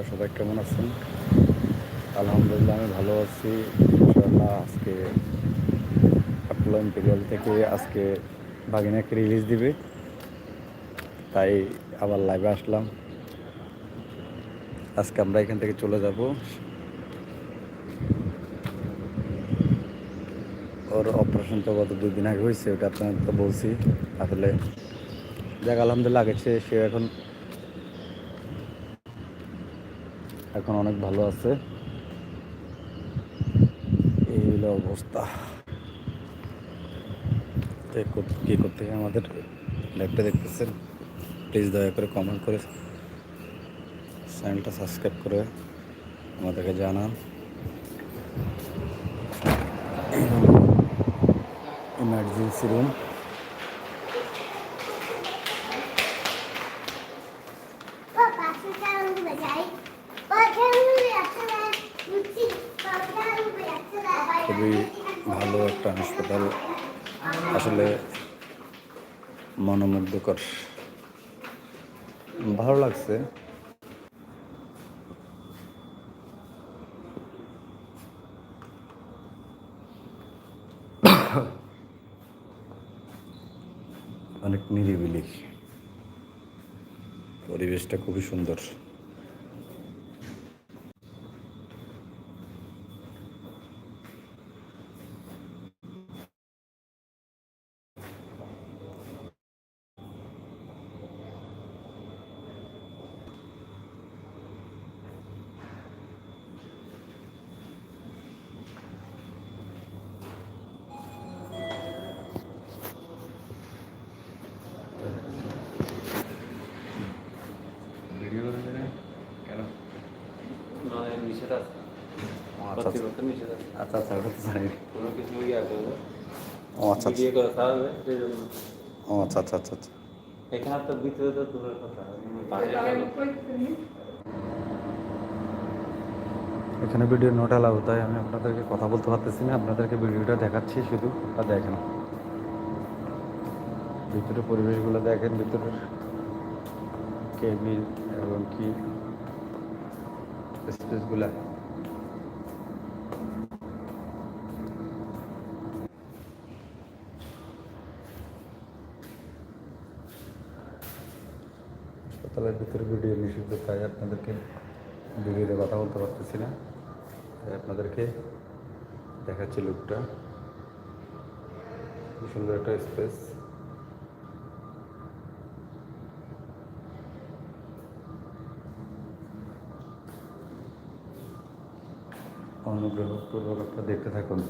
আপনারা সবাই কেমন আছেন? আলহামদুলিল্লাহ, আমি ভালো আছি। ইনশাআল্লাহ আজকে আপলো ইম্পেরিয়াল থেকে আজকে বাগিনাকে রিলিজ দিবে। তাই আবার লাইভে আসলাম। আজকে আমরা এখান থেকে চলে যাব। ওর অপারেশন তো গত দুই দিন আগে হয়েছে, ওটা আপনার তো বলছি। আসলে যাক, আলহামদুলিল্লাহ আগেছে সে এখন এখন অনেক ভালো আছে। এই হলো অবস্থা। কে কর- কে করতে আমাদের লাইভটা দেখতেছেন প্লিজ দয়া করে কমেন্ট করে চ্যানেলটা সাবস্ক্রাইব করে আমাদেরকে জানান। ইমার্জেন্সি রুম খুবই ভালো একটা হাসপাতাল। আসলে মনোমুগ্ধকর। ভালো লাগছে। অনেক নিরিবিলি। পরিবেশটা খুবই সুন্দর ভিডিও কেন নয় নিষেধ আছে? আচ্ছা আচ্ছা। আচ্ছা আচ্ছা ওটা তো জানি। কোনো কিছু ইয়ে করবে ও আচ্ছা আচ্ছা। করা হবে সেই জন্য ও আচ্ছা আচ্ছা আচ্ছা আচ্ছা। এখানে তো ভিতরে তো দূরের কথা। এখানে ভিডিও নোট অ্যালাউ তাই আমি আপনাদেরকে কথা বলতে পারতেছি না। আপনাদেরকে ভিডিওটা দেখাচ্ছি শুধু তা দেখেন। ভিতরে পরিবেশগুলো দেখেন ভিতরের কেবিন এবং কি স্পেসগুলা হাসপাতালের ভিতরে ভিডিও নিষিদ্ধ, তাই আপনাদেরকে ভিডিওতে কথা বলতে পারতেছি না। তাই আপনাদেরকে দেখাচ্ছি লুকটা সুন্দর একটা স্পেস অনুগ্রহপূর্বক আপনারা দেখতে থাকুন।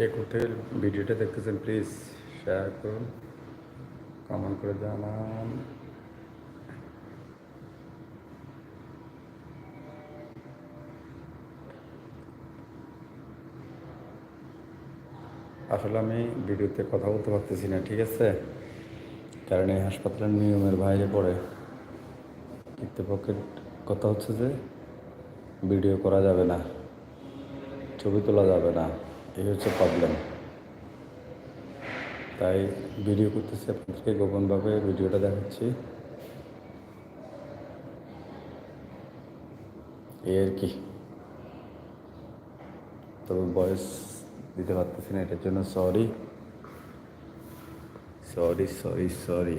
কে কোথায় ভিডিওটা দেখতেছেন প্লিজ শেয়ার করুন কমেন্ট করে জানান। আসলে আমি ভিডিওতে কথা বলতে পারতেছি না, ঠিক আছে? কারণ এই হাসপাতালের নিয়মের বাইরে পড়ে। কর্তৃপক্ষের কথা হচ্ছে যে ভিডিও করা যাবে না, ছবি তোলা যাবে না। এই হচ্ছে প্রবলেম তাই ভিডিও করতেছি আপনাদেরকে গোপনভাবে, ভিডিওটা দেখাচ্ছি। এই আর কি। তবে বয়স দিতে পারতেছি না, এটার জন্য সরি সরি সরি সরি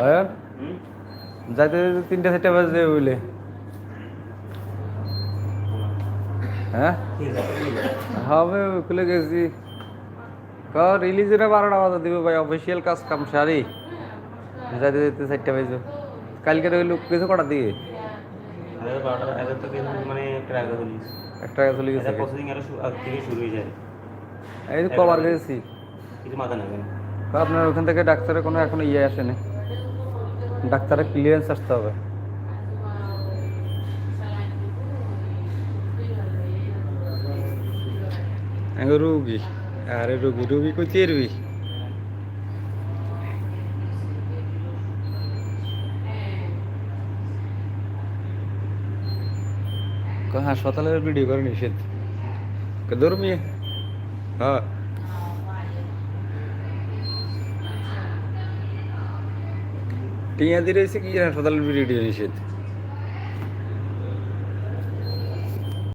হ্যাঁ? যাইতে যাইতে তিনটে চারটে বাজবে বলে হ্যাঁ? হবে খুলে গেছি। ক রিলিজের বারোটা বাজে দিবে ভাই অফিসিয়াল কাজ কাম সারি। যাইতে যাইতে চারটে বাজবে কালকে রইল কিছু কটা দিয়ে। মানে একটা চলে গেছে। শুরু হয়ে যায়। এই তো কবার গেছি। আপনার ওখান থেকে ডাক্তারের কোনো এখনও ইয়ে আসেনি? ডাক্তারের ক্লিয়ারেন্স আসতে হবে। রুগী, আরে রুগী রুগী কোথায় রুগী হাসপাতালের ভিডিও করে নিষেধ। ধর্মীয় হ্যাঁ। টিয়া দিয়ে রয়েছে কি হাসপাতালের ভিডিও নিষেধ।